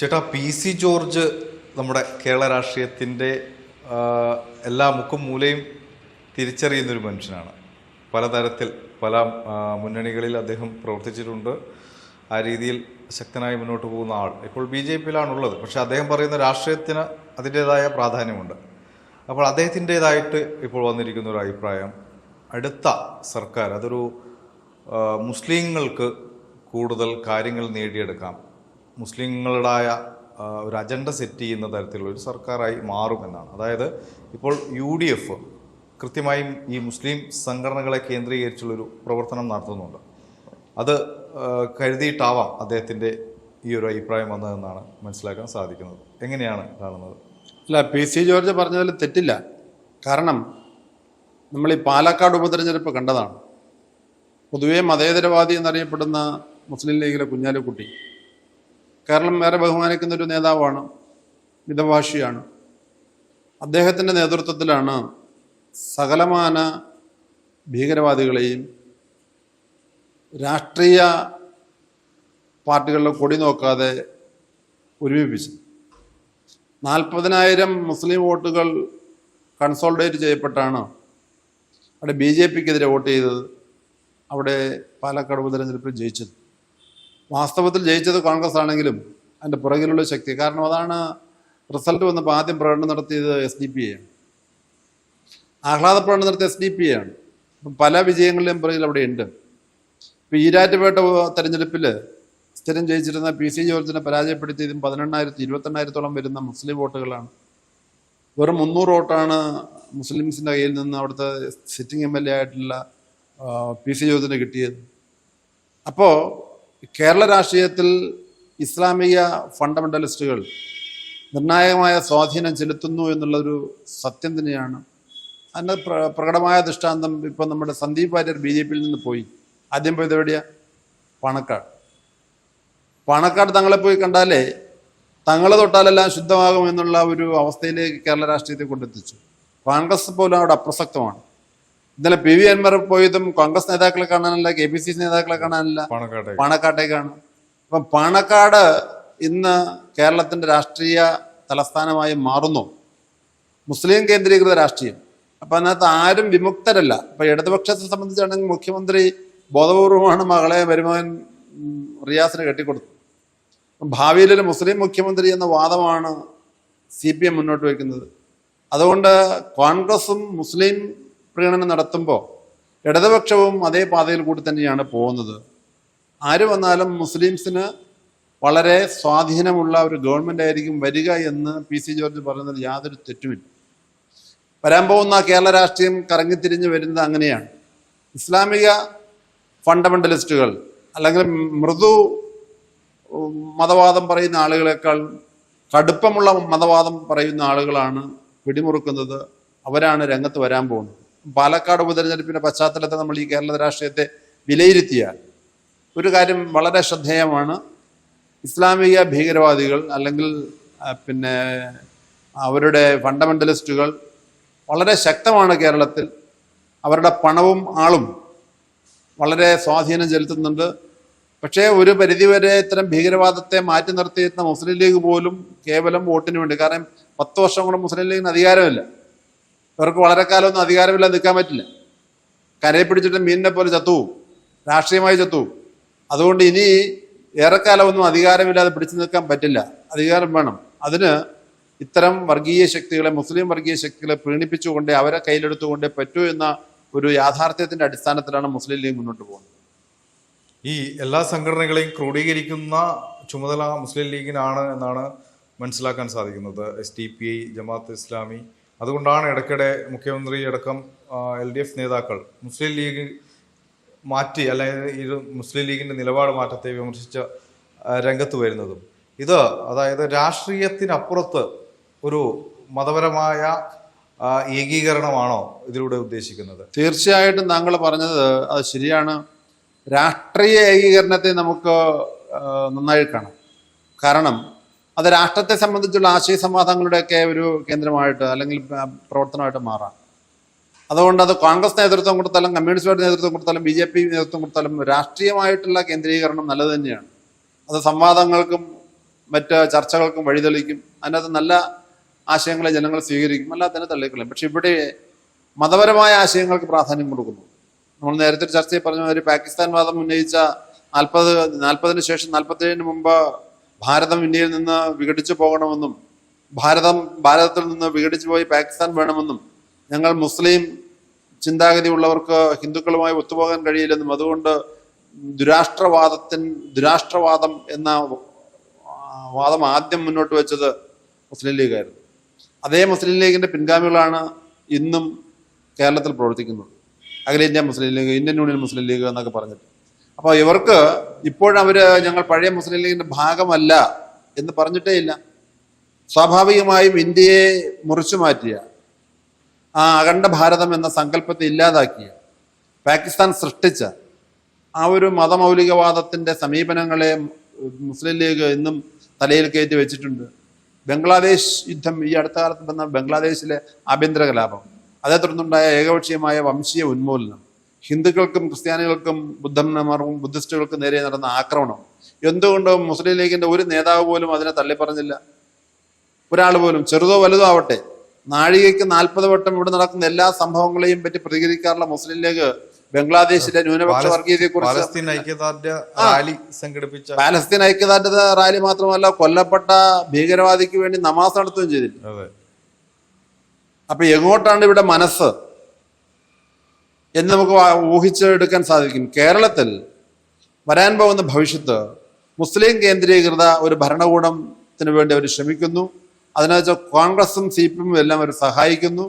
ചേട്ടാ P C George നമ്മുടെ കേരള രാഷ്ട്രീയത്തിന്റെ എല്ലാ മുക്കും മൂലയും തിരിച്ചറിയുന്നൊരു മനുഷ്യനാണ്. പലതരത്തിൽ പല മുന്നണികളിൽ അദ്ദേഹം പ്രവർത്തിച്ചിട്ടുണ്ട്. ആ രീതിയിൽ ശക്തനായി മുന്നോട്ട് പോകുന്ന ആൾ. ഇപ്പോൾ ബി ജെ പിയിലാണുള്ളത്. പക്ഷേ അദ്ദേഹം പറയുന്ന രാഷ്ട്രീയത്തിന് അതിന്റേതായ പ്രാധാന്യമുണ്ട്. അപ്പോൾ അദ്ദേഹത്തിന്റേതായിട്ട് ഇപ്പോൾ വന്നിരിക്കുന്ന ഒരു അഭിപ്രായം അടുത്ത സർക്കാർ അതൊരു മുസ്ലിങ്ങൾക്ക് കൂടുതൽ കാര്യങ്ങൾ നേടിയെടുക്കാം. മുസ്ലിങ്ങളുടായ ഒരു അജണ്ട സെറ്റ് ചെയ്യുന്ന തരത്തിലുള്ള ഒരു സർക്കാരായി മാറുമെന്നാണ്. അതായത് ഇപ്പോൾ യു ഡി എഫ് കൃത്യമായും ഈ മുസ്ലിം സംഘടനകളെ കേന്ദ്രീകരിച്ചുള്ളൊരു പ്രവർത്തനം നടത്തുന്നുണ്ട്. അത് കരുതിയിട്ടാവാം അദ്ദേഹത്തിന്റെ ഈ ഒരു അഭിപ്രായം വന്നതെന്നാണ് മനസ്സിലാക്കാൻ സാധിക്കുന്നത്. എങ്ങനെയാണ് കാണുന്നത്? അല്ല പി സി ജോർജ് പറഞ്ഞതിൽ തെറ്റില്ല. കാരണം നമ്മൾ ഈ പാലക്കാട് ഉപതെരഞ്ഞെടുപ്പ് കണ്ടതാണ്. പൊതുവേ മതേതരവാദി എന്നറിയപ്പെടുന്ന മുസ്ലിം ലീഗിലെ കുഞ്ഞാലിക്കുട്ടി കേരളം വേറെ ബഹുമാനിക്കുന്ന ഒരു നേതാവാണ് മിതഭാഷിയാണ്. അദ്ദേഹത്തിന്റെ നേതൃത്വത്തിലാണ് സകലമാന ഭീകരവാദികളെയും രാഷ്ട്രീയ പാർട്ടികളിലെ കൊടി നോക്കാതെ ഒരുമിപ്പിച്ചത്. നാൽപ്പതിനായിരം മുസ്ലിം വോട്ടുകൾ കൺസോൾഡേറ്റ് ചെയ്യപ്പെട്ടാണ് അവിടെ ബി ജെ പിക്കെതിരെ വോട്ട് ചെയ്തത്. അവിടെ പാലക്കാട് ഉപതെരഞ്ഞെടുപ്പിൽ ജയിച്ചത്. വാസ്തവത്തിൽ ജയിച്ചത് കോൺഗ്രസ് ആണെങ്കിലും അതിന്റെ പുറകിലുള്ള ശക്തി. കാരണം അതാണ് റിസൾട്ട് വന്നപ്പോൾ ആദ്യം പ്രകടനം നടത്തിയത് എസ് ഡി പി ആണ്. ആഹ്ലാദ പ്രകടനം നടത്തിയ എസ് ഡി പി ആണ്. അപ്പം പല വിജയങ്ങളിലും പുറകിൽ അവിടെ ഉണ്ട്. ഇപ്പം ഈരാറ്റുപേട്ട തെരഞ്ഞെടുപ്പിൽ സ്ഥിരം ജയിച്ചിരുന്ന പി സി ജോർജിനെ പരാജയപ്പെടുത്തിയതും പതിനെണ്ണായിരത്തി ഇരുപത്തെണ്ണായിരത്തോളം വരുന്ന മുസ്ലിം വോട്ടുകളാണ്. വെറും മുന്നൂറ് വോട്ടാണ് മുസ്ലിംസിന്റെ കയ്യിൽ നിന്ന് അവിടുത്തെ സിറ്റിംഗ് എം എൽ എ ആയിട്ടുള്ള പി സി ജോർജിന് കിട്ടിയത്. അപ്പോൾ കേരള രാഷ്ട്രീയത്തിൽ ഇസ്ലാമിക ഫണ്ടമെന്റലിസ്റ്റുകൾ നിർണായകമായ സ്വാധീനം ചെലുത്തുന്നു എന്നുള്ളൊരു സത്യം തന്നെയാണ്. അതിന്റെ പ്ര പ്രകടമായ ദൃഷ്ടാന്തം ഇപ്പം നമ്മുടെ സന്ദീപ് വാര്യർ ബി ജെ പിയിൽ നിന്ന് പോയി. ആദ്യം പോയത് എവിടെയാ? പണക്കാട്. പണക്കാട് തങ്ങളെ പോയി കണ്ടാലേ തങ്ങൾ തൊട്ടാലെല്ലാം ശുദ്ധമാകും എന്നുള്ള ഒരു അവസ്ഥയിലേക്ക് കേരള രാഷ്ട്രീയത്തെ കൊണ്ടെത്തിച്ചു. കോൺഗ്രസ് പോലും അവിടെ അപ്രസക്തമാണ്. ഇന്നലെ പി വി അൻവർ പോയതും കോൺഗ്രസ് നേതാക്കളെ കാണാനല്ല കെ പി സി സി നേതാക്കളെ കാണാനല്ല. പാണക്കാട്ടെ. പാണക്കാട്ടേക്കാണ് അപ്പം പാണക്കാട് ഇന്ന് കേരളത്തിന്റെ രാഷ്ട്രീയ തലസ്ഥാനമായി മാറുന്നു. മുസ്ലിം കേന്ദ്രീകൃത രാഷ്ട്രീയം. അപ്പം അതിനകത്ത് ആരും വിമുക്തരല്ല. ഇപ്പം ഇടതുപക്ഷത്തെ സംബന്ധിച്ചാണെങ്കിൽ മുഖ്യമന്ത്രി ബോധപൂർവമാണ് മകളെ വരുമാൻ റിയാസിന് കെട്ടിക്കൊടുത്തത്. ഭാവിയിലൊരു മുസ്ലിം മുഖ്യമന്ത്രി എന്ന വാദമാണ് സി പി എം മുന്നോട്ട് വയ്ക്കുന്നത്. അതുകൊണ്ട് കോൺഗ്രസും മുസ്ലിം പ്രീണനം നടത്തുമ്പോൾ ഇടതുപക്ഷവും അതേ പാതയിൽ കൂടി തന്നെയാണ് പോകുന്നത്. ആര് വന്നാലും മുസ്ലിംസിന് വളരെ സ്വാധീനമുള്ള ഒരു ഗവൺമെന്റ് ആയിരിക്കും വരിക എന്ന് പി സി ജോർജ് പറയുന്നതിൽ യാതൊരു തെറ്റുമില്ല. വരാൻ പോകുന്ന കേരള രാഷ്ട്രീയം കറങ്ങിത്തിരിഞ്ഞ് വരുന്നത് അങ്ങനെയാണ്. ഇസ്ലാമിക ഫണ്ടമെന്റലിസ്റ്റുകൾ അല്ലെങ്കിൽ മൃദു മതവാദം പറയുന്ന ആളുകളെക്കാൾ കടുപ്പമുള്ള മതവാദം പറയുന്ന ആളുകളാണ് പിടിമുറുക്കുന്നത്. അവരാണ് രംഗത്ത് വരാൻ പോകുന്നത്. പാലക്കാട് ഉപതെരഞ്ഞെടുപ്പിന്റെ പശ്ചാത്തലത്തെ നമ്മൾ ഈ കേരള രാഷ്ട്രീയത്തെ വിലയിരുത്തിയാൽ ഒരു കാര്യം വളരെ ശ്രദ്ധേയമാണ്. ഇസ്ലാമിക ഭീകരവാദികൾ അല്ലെങ്കിൽ പിന്നെ അവരുടെ ഫണ്ടമെന്റലിസ്റ്റുകൾ വളരെ ശക്തമാണ് കേരളത്തിൽ. അവരുടെ പണവും ആളും വളരെ സ്വാധീനം ചെലുത്തുന്നുണ്ട്. പക്ഷേ ഒരു പരിധിവരെ ഇത്തരം ഭീകരവാദത്തെ മാറ്റി നിർത്തിയിരുന്ന മുസ്ലിം ലീഗ് പോലും കേവലം വോട്ടിന് വേണ്ടി കാരണം പത്ത് വർഷം കൊണ്ട് മുസ്ലിം ലീഗിന് അധികാരമില്ല. ഇവർക്ക് വളരെ കാലമൊന്നും അധികാരമില്ലാതെ നിൽക്കാൻ പറ്റില്ല. കരയെ പിടിച്ചിട്ട് മീനിനെ പോലെ ചത്തുവും രാഷ്ട്രീയമായി ചത്തുവും അതുകൊണ്ട് ഇനി ഏറെക്കാലമൊന്നും അധികാരമില്ലാതെ പിടിച്ചു നിൽക്കാൻ പറ്റില്ല. അധികാരം വേണം. അതിന് ഇത്തരം വർഗീയ ശക്തികളെ മുസ്ലിം വർഗീയ ശക്തികളെ പ്രീണിപ്പിച്ചുകൊണ്ട് അവരെ കയ്യിലെടുത്തുകൊണ്ടേ പറ്റൂ എന്ന ഒരു യാഥാർത്ഥ്യത്തിന്റെ അടിസ്ഥാനത്തിലാണ് മുസ്ലിം ലീഗ് മുന്നോട്ട് പോകുന്നത്. ഈ എല്ലാ സംഘടനകളെയും ക്രോഡീകരിക്കുന്ന ചുമതല മുസ്ലിം ലീഗിനാണ് എന്നാണ് മനസ്സിലാക്കാൻ സാധിക്കുന്നത്. S T P I Jamaat Islami അതുകൊണ്ടാണ് ഇടയ്ക്കിടെ മുഖ്യമന്ത്രി അടക്കം എൽ ഡി എഫ് നേതാക്കൾ മുസ്ലിം ലീഗ് മാറ്റി അല്ലെങ്കിൽ ഇത് മുസ്ലിം ലീഗിന്റെ നിലപാട് മാറ്റത്തെ വിമർശിച്ച രംഗത്ത് വരുന്നതും. ഇത് അതായത് രാഷ്ട്രീയത്തിനപ്പുറത്ത് ഒരു മതപരമായ ഏകീകരണമാണോ ഇതിലൂടെ ഉദ്ദേശിക്കുന്നത്? തീർച്ചയായിട്ടും താങ്കൾ പറഞ്ഞത് അത് ശരിയാണ്. രാഷ്ട്രീയ ഏകീകരണത്തെ നമുക്ക് നന്നായി കാണാം. കാരണം അത് രാഷ്ട്രത്തെ സംബന്ധിച്ചുള്ള ആശയ സംവാദങ്ങളുടെയൊക്കെ ഒരു കേന്ദ്രമായിട്ട് അല്ലെങ്കിൽ പ്രവർത്തനമായിട്ട് മാറാം. അതുകൊണ്ട് അത് കോൺഗ്രസ് നേതൃത്വം കൊടുത്താലും കമ്മ്യൂണിസ്റ്റ് പാർട്ടി നേതൃത്വം കൊടുത്താലും ബി ജെ പി നേതൃത്വം കൊടുത്താലും രാഷ്ട്രീയമായിട്ടുള്ള കേന്ദ്രീകരണം നല്ലത് തന്നെയാണ്. അത് സംവാദങ്ങൾക്കും മറ്റ് ചർച്ചകൾക്കും വഴിതെളിക്കും. അതിനകത്ത് നല്ല ആശയങ്ങളെ ജനങ്ങൾ സ്വീകരിക്കും. അല്ലാതെ തന്നെ തള്ളിക്കളയും. പക്ഷെ ഇവിടെ മതപരമായ ആശയങ്ങൾക്ക് പ്രാധാന്യം കൊടുക്കുന്നു. നമ്മൾ നേരത്തെ ചർച്ചയിൽ പറഞ്ഞ ഒരു പാകിസ്ഥാൻ വാദം ഉന്നയിച്ച നാൽപ്പത് നാൽപ്പതിന് ശേഷം നാൽപ്പത്തേഴിന് മുമ്പ് ഭാരതം ഇന്ത്യയിൽ നിന്ന് വിഘടിച്ചു പോകണമെന്നും ഭാരതം ഭാരതത്തിൽ നിന്ന് വിഘടിച്ചു പോയി പാകിസ്ഥാൻ വേണമെന്നും ഞങ്ങൾ മുസ്ലിം ചിന്താഗതി ഉള്ളവർക്ക് ഹിന്ദുക്കളുമായി ഒത്തുപോകാൻ കഴിയില്ലെന്നും അതുകൊണ്ട് ദുരാഷ്ട്രവാദത്തിൻ ദുരാഷ്ട്രവാദം എന്ന വാദം ആദ്യം മുന്നോട്ട് വെച്ചത് മുസ്ലിം ലീഗായിരുന്നു അതേ മുസ്ലിം ലീഗിന്റെ പിൻഗാമികളാണ് ഇന്നും കേരളത്തിൽ പ്രവർത്തിക്കുന്നത്. അഖിലേന്ത്യാ Muslim league Indian union Muslim league എന്നൊക്കെ പറഞ്ഞിട്ട്. അപ്പോൾ ഇവർക്ക് ഇപ്പോഴവര് ഞങ്ങൾ പഴയ മുസ്ലിം ലീഗിന്റെ ഭാഗമല്ല എന്ന് പറഞ്ഞിട്ടേ ഇല്ല. സ്വാഭാവികമായും ഇന്ത്യയെ മുറിച്ചു മാറ്റിയ ആ അഖണ്ഡ ഭാരതം എന്ന സങ്കല്പത്തെ ഇല്ലാതാക്കിയ പാകിസ്ഥാൻ സൃഷ്ടിച്ച ആ ഒരു മതമൗലികവാദത്തിന്റെ സമീപനങ്ങളെ മുസ്ലിം ലീഗ് ഇന്നും തലയിൽ കയറ്റി വെച്ചിട്ടുണ്ട്. ബംഗ്ലാദേശ് യുദ്ധം ഈ അടുത്ത കാലത്ത് വന്ന ബംഗ്ലാദേശിലെ ആഭ്യന്തര കലാപം അതേ തുടർന്നുണ്ടായ ഏകപക്ഷീയമായ വംശീയ ഉന്മൂലനം ഹിന്ദുക്കൾക്കും ക്രിസ്ത്യാനികൾക്കും ബുദ്ധന്മാർക്കും ബുദ്ധിസ്റ്റുകൾക്കും നേരെ നടന്ന ആക്രമണം. എന്തുകൊണ്ട് മുസ്ലിം ലീഗിന്റെ ഒരു നേതാവ് പോലും അതിനെ തള്ളിപ്പറഞ്ഞില്ല. ഒരാൾ പോലും ചെറുതോ വലുതോ ആവട്ടെ. നാഴികയ്ക്ക് നാൽപ്പത് വട്ടം ഇവിടെ നടക്കുന്ന എല്ലാ സംഭവങ്ങളെയും പറ്റി പ്രതികരിക്കാറുള്ള മുസ്ലിം ലീഗ് ബംഗ്ലാദേശിലെ ന്യൂനപക്ഷ വർഗീയതയെക്കുറിച്ച് കുറിച്ച് ഐക്യദാർഢ്യ റാലി സംഘടിപ്പിച്ച പാലസ്തീൻ ഐക്യദാർഢ്യത റാലി മാത്രമല്ല കൊല്ലപ്പെട്ട ഭീകരവാദിക്ക് വേണ്ടി നമാസ് നടത്തുകയും ചെയ്തില്ല അതെ. അപ്പൊ എങ്ങോട്ടാണ് ഇവിടെ മനസ്സ്? എന്ന് നമുക്ക് ഊഹിച്ചെടുക്കാൻ സാധിക്കും. കേരളത്തിൽ വരാൻ പോകുന്ന ഭവിഷ്യത്ത് മുസ്ലിം കേന്ദ്രീകൃത ഒരു ഭരണകൂടത്തിന് വേണ്ടി അവർ ശ്രമിക്കുന്നു. അതിനകത്ത് കോൺഗ്രസും സി പി എമ്മും എല്ലാം അവർ സഹായിക്കുന്നു.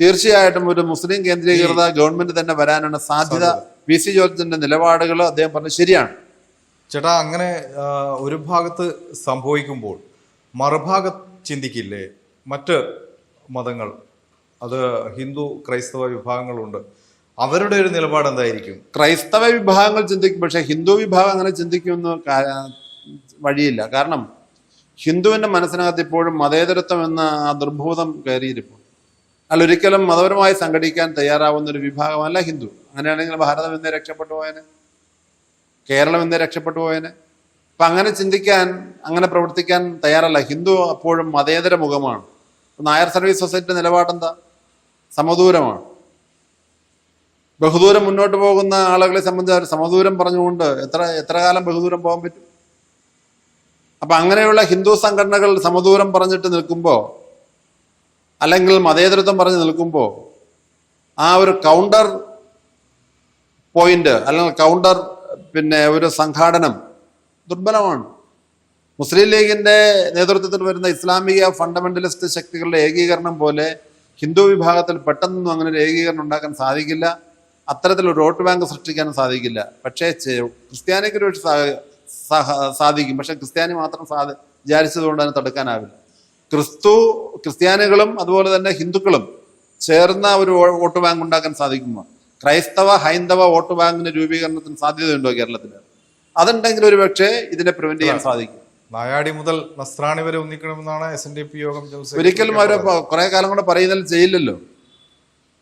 തീർച്ചയായിട്ടും ഒരു മുസ്ലിം കേന്ദ്രീകൃത ഗവൺമെന്റ് തന്നെ വരാനാണ് സാധ്യത. പി സി ജോർജിന്റെ നിലപാടുകൾ അദ്ദേഹം പറഞ്ഞത് ശരിയാണ്. ചേട്ടാ അങ്ങനെ ഒരു ഭാഗത്ത് സംഭവിക്കുമ്പോൾ മറുഭാഗത്ത് ചിന്തിക്കില്ലേ? മറ്റ് മതങ്ങൾ അത് ഹിന്ദു ക്രൈസ്തവ വിഭാഗങ്ങളുണ്ട്. അവരുടെ ഒരു നിലപാട് എന്തായിരിക്കും? ക്രൈസ്തവ വിഭാഗങ്ങൾ ചിന്തിക്കും പക്ഷെ ഹിന്ദു വിഭാഗം അങ്ങനെ ചിന്തിക്കുമെന്ന് വഴിയില്ല. കാരണം ഹിന്ദുവിന്റെ മനസ്സിനകത്ത് ഇപ്പോഴും മതേതരത്വം എന്ന ആ ദുർഭൂതം കയറിയിരിപ്പോൾ അല്ല ഒരിക്കലും മതപരമായി സംഘടിക്കാൻ തയ്യാറാവുന്ന ഒരു വിഭാഗമല്ല ഹിന്ദു. അങ്ങനെയാണെങ്കിൽ ഭാരതം എന്നേ രക്ഷപ്പെട്ടു പോയനെ? കേരളം എന്നേ രക്ഷപ്പെട്ടു പോയനെ? അപ്പൊ അങ്ങനെ ചിന്തിക്കാൻ അങ്ങനെ പ്രവർത്തിക്കാൻ തയ്യാറല്ല. ഹിന്ദു അപ്പോഴും മതേതര മുഖമാണ്. നായർ സർവീസ് സൊസൈറ്റിയുടെ നിലപാടെന്താ? സമദൂരമാണ്. ബഹുദൂരം മുന്നോട്ട് പോകുന്ന ആളുകളെ സംബന്ധിച്ച് സമദൂരം പറഞ്ഞുകൊണ്ട് എത്ര എത്ര കാലം ബഹുദൂരം പോകാൻ പറ്റും? അപ്പൊ അങ്ങനെയുള്ള ഹിന്ദു സംഘടനകൾ സമദൂരം പറഞ്ഞിട്ട് നിൽക്കുമ്പോൾ അല്ലെങ്കിൽ മതേതരത്വം പറഞ്ഞ് നിൽക്കുമ്പോൾ ആ ഒരു കൗണ്ടർ പോയിന്റ് അല്ലെങ്കിൽ കൗണ്ടർ പിന്നെ ഒരു സംഘാടനം ദുർബലമാണ്. മുസ്ലിം ലീഗിന്റെ നേതൃത്വത്തിൽ വരുന്ന ഇസ്ലാമിക ഫണ്ടമെന്റലിസ്റ്റ് ശക്തികളുടെ ഏകീകരണം പോലെ ഹിന്ദു വിഭാഗത്തിൽ പെട്ടെന്നൊന്നും അങ്ങനെ ഒരു ഏകീകരണം ഉണ്ടാക്കാൻ സാധിക്കില്ല. അത്തരത്തിലൊരു വോട്ട് ബാങ്ക് സൃഷ്ടിക്കാനും സാധിക്കില്ല. പക്ഷേ ക്രിസ്ത്യാനിക്കൊരു ക്രിസ്ത്യാനിക്ക് ഒരു സഹ- സാധിക്കും. പക്ഷെ ക്രിസ്ത്യാനി മാത്രം സാധി വിചാരിച്ചതുകൊണ്ട് അതിനെ തടുക്കാനാവില്ല. ക്രിസ്തു ക്രിസ്ത്യാനികളും അതുപോലെ തന്നെ ഹിന്ദുക്കളും ചേർന്ന ഒരു വോട്ട് ബാങ്ക് ഉണ്ടാക്കാൻ സാധിക്കുമോ? ക്രൈസ്തവ ഹൈന്ദവ വോട്ട് ബാങ്കിന്റെ രൂപീകരണത്തിന് സാധ്യതയുണ്ടോ കേരളത്തിൽ? അതുണ്ടെങ്കിൽ ഒരു പക്ഷേ ഇതിനെ പ്രിവെന്റ് ചെയ്യാൻ സാധിക്കും. നായാടി മുതൽ നസ്രാണി വരെ ഒന്നിക്കണമെന്നാണ് S N D P Yogam ഒരിക്കലും അവർ കുറെ കാലം കൂടെ പറയുന്നതിൽ ചെയ്യില്ലല്ലോ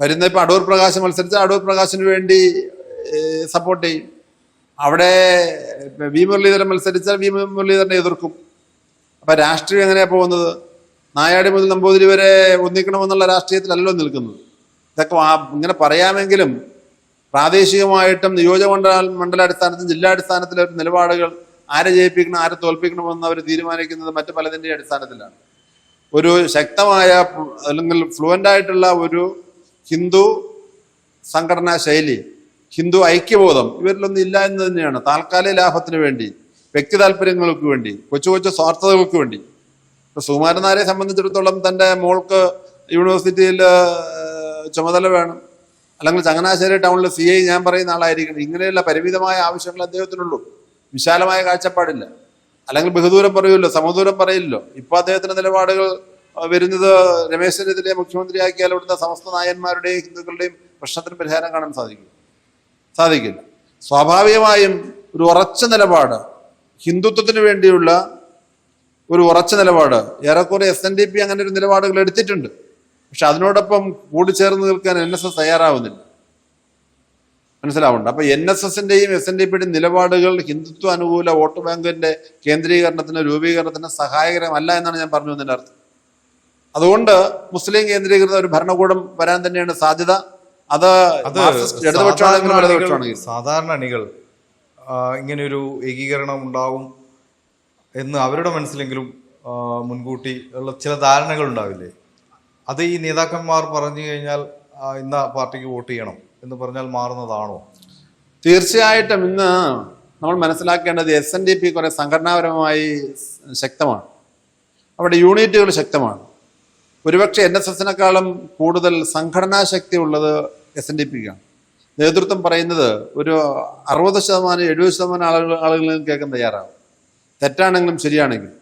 വരുന്ന ഇപ്പൊ അടൂർ പ്രകാശ് മത്സരിച്ച അടൂർ പ്രകാശിന് വേണ്ടി സപ്പോർട്ട് ചെയ്യും. അവിടെ വി മുരളീധരൻ മത്സരിച്ചാൽ വി മുരളീധരനെ എതിർക്കും. അപ്പൊ രാഷ്ട്രീയം എങ്ങനെയാ പോകുന്നത്? നായാടി മുതൽ നമ്പൂതിരി വരെ ഒന്നിക്കണമെന്നുള്ള രാഷ്ട്രീയത്തിലല്ലോ നിൽക്കുന്നത്. ഇതൊക്കെ ഇങ്ങനെ പറയാമെങ്കിലും പ്രാദേശികമായിട്ടും നിയോജകമണ്ഡല മണ്ഡലാടിസ്ഥാനത്തും ജില്ലാടിസ്ഥാനത്തിലെ നിലപാടുകൾ ആരെ ജയിപ്പിക്കണം ആരെ തോൽപ്പിക്കണമെന്ന് അവർ തീരുമാനിക്കുന്നത് മറ്റു പലതിന്റെ അടിസ്ഥാനത്തിലാണ്. ഒരു ശക്തമായ അല്ലെങ്കിൽ ഫ്ലുവന്റ് ആയിട്ടുള്ള ഒരു ഹിന്ദു സംഘടനാ ശൈലി ഹിന്ദു ഐക്യബോധം ഇവരിലൊന്നും ഇല്ല എന്ന് തന്നെയാണ്. താൽക്കാലിക ലാഭത്തിന് വേണ്ടി വ്യക്തി താല്പര്യങ്ങൾക്ക് വേണ്ടി കൊച്ചു കൊച്ചു സ്വാർത്ഥതകൾക്ക് വേണ്ടി. ഇപ്പൊ സുകുമാരനാരെ സംബന്ധിച്ചിടത്തോളം തന്റെ മോൾക്ക് യൂണിവേഴ്സിറ്റിയിൽ ചുമതല വേണം. അല്ലെങ്കിൽ ചങ്ങനാശ്ശേരി ടൗണിൽ സി ഐ ഞാൻ പറയുന്ന ആളായിരിക്കണം. ഇങ്ങനെയുള്ള പരിമിതമായ ആവശ്യങ്ങൾ അദ്ദേഹത്തിനുള്ളൂ. വിശാലമായ കാഴ്ചപ്പാടില്ല. അല്ലെങ്കിൽ ബഹുദൂരം പറയുമല്ലോ സമദൂരം പറയില്ലല്ലോ. ഇപ്പൊ അദ്ദേഹത്തിന്റെ നിലപാടുകൾ വരുന്നത് രമേശ് ചെന്നിത്തലയെ മുഖ്യമന്ത്രിയാക്കിയാൽ അവിടുത്തെ സമസ്ത നായന്മാരുടെയും ഹിന്ദുക്കളുടെയും പ്രശ്നത്തിന് പരിഹാരം കാണാൻ സാധിക്കും. സാധിക്കില്ല. സ്വാഭാവികമായും ഒരു ഉറച്ച നിലപാട് ഹിന്ദുത്വത്തിന് വേണ്ടിയുള്ള ഒരു ഉറച്ച നിലപാട്. ഏറെക്കുറെ എസ് എൻ ഡി പി അങ്ങനെ ഒരു നിലപാടുകൾ എടുത്തിട്ടുണ്ട്. പക്ഷെ അതിനോടൊപ്പം കൂടിച്ചേർന്ന് നിൽക്കാൻ എൻ എസ് എസ് തയ്യാറാവുന്നില്ല. മനസ്സിലാവുന്നുണ്ട്? അപ്പൊ എൻ എസ് എസിന്റെയും എസ് എൻ ഡി പിയുടെയും നിലപാടുകൾ ഹിന്ദുത്വ അനുകൂല വോട്ട് ബാങ്കിന്റെ കേന്ദ്രീകരണത്തിന് രൂപീകരണത്തിന് സഹായകരമല്ല എന്നാണ് ഞാൻ പറഞ്ഞു വന്നതിന്റെ അർത്ഥം. അതുകൊണ്ട് മുസ്ലിം കേന്ദ്രീകൃത ഒരു ഭരണകൂടം വരാൻ തന്നെയാണ് സാധ്യത. അത് ഇടതുപക്ഷമാണെങ്കിലും സാധാരണ അണികൾ- ഇങ്ങനെയൊരു ഏകീകരണം ഉണ്ടാകും എന്ന് അവരുടെ മനസ്സിലെങ്കിലും മുൻകൂട്ടി ഉള്ള ചില ധാരണകൾ ഉണ്ടാവില്ലേ? അത് ഈ നേതാക്കന്മാർ പറഞ്ഞു കഴിഞ്ഞാൽ ഇന്ന പാർട്ടിക്ക് വോട്ട് ചെയ്യണം എന്ന് പറഞ്ഞാൽ മാറുന്നതാണോ? തീർച്ചയായിട്ടും ഇന്ന് നമ്മൾ മനസ്സിലാക്കേണ്ടത് എസ് എൻ ഡി പി കുറെ സംഘടനാപരമായി ശക്തമാണ്. അവിടെ യൂണിറ്റുകൾ ശക്തമാണ്. ഒരുപക്ഷെ എൻ എസ് എസിനേക്കാളും കൂടുതൽ സംഘടനാ ശക്തി ഉള്ളത് എസ് എൻ ഡി പിക്കാണ്. നേതൃത്വം പറയുന്നത് ഒരു അറുപത് ശതമാനം എഴുപത് ശതമാനം ആളുകൾ ആളുകളിൽ കേൾക്കാൻ തയ്യാറാവും. തെറ്റാണെങ്കിലും ശരിയാണെങ്കിലും.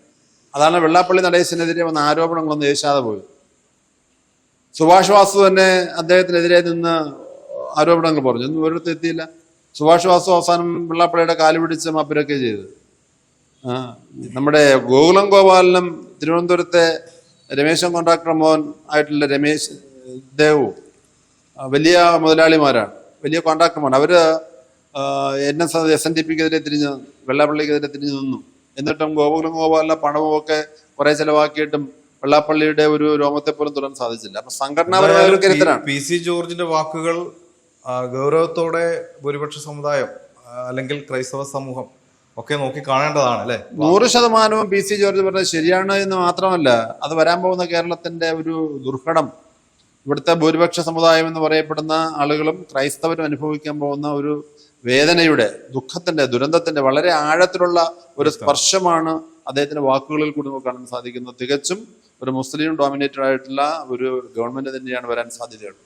അതാണ് വെള്ളാപ്പള്ളി നടേശനെതിരെ വന്ന ആരോപണങ്ങളൊന്നും ഏശാതെ പോയത്. സുഭാഷ് വാസു തന്നെ അദ്ദേഹത്തിനെതിരെ നിന്ന് ആരോപണങ്ങൾ പറഞ്ഞു. ഒന്നും ഒരിടത്ത് എത്തിയില്ല. സുഭാഷ് വാസു അവസാനം വെള്ളാപ്പള്ളിയുടെ കാൽ പിടിച്ച് മാപ്പിരൊക്കെ ചെയ്തത്. നമ്മുടെ ഗോകുലം ഗോപാലനും തിരുവനന്തപുരത്തെ രമേശൻ കോൺട്രാക്ടർ മോൻ ആയിട്ടുള്ള രമേശ് ദേവു വലിയ മുതലാളിമാരാണ്. വലിയ കോൺട്രാക്ടർമാർ അവർ N S S N D പിക്കെതിരെ തിരിഞ്ഞ് വെള്ളാപ്പള്ളിക്കെതിരെ തിരിഞ്ഞു നിന്നു. എന്നിട്ടും ഗോകുലം ഗോപാലിന്റെ പണവും ഒക്കെ കുറെ ചെലവാക്കിയിട്ടും വെള്ളാപ്പള്ളിയുടെ ഒരു രോമത്തെ പോലും തുടരാൻ സാധിച്ചില്ല. അപ്പൊ സംഘടനാപരമായ ഒരു കരുത്തരാണ് പി സി ജോർജിന്റെ വാക്കുകൾ ഗൗരവത്തോടെ ഭൂരിപക്ഷ സമുദായം അല്ലെങ്കിൽ ക്രൈസ്തവ സമൂഹം ഒക്കെ നോക്കി കാണേണ്ടതാണ് അല്ലെ? നൂറ് ശതമാനവും പി സി ജോർജ് പറഞ്ഞത് ശരിയാണ് എന്ന് മാത്രമല്ല അത് വരാൻ പോകുന്ന കേരളത്തിന്റെ ഒരു ദുർഘടം ഇവിടുത്തെ ഭൂരിപക്ഷ സമുദായം എന്ന് പറയപ്പെടുന്ന ആളുകളും ക്രൈസ്തവരും അനുഭവിക്കാൻ പോകുന്ന ഒരു വേദനയുടെ ദുഃഖത്തിന്റെ ദുരന്തത്തിന്റെ വളരെ ആഴത്തിലുള്ള ഒരു സ്പർശമാണ് അദ്ദേഹത്തിന്റെ വാക്കുകളിൽ കൂടി നമുക്ക് കാണാൻ സാധിക്കുന്നത്. തികച്ചും ഒരു മുസ്ലിം ഡോമിനേറ്റഡ് ആയിട്ടുള്ള ഒരു ഗവൺമെന്റ് തന്നെയാണ് വരാൻ സാധ്യതയുള്ളത്.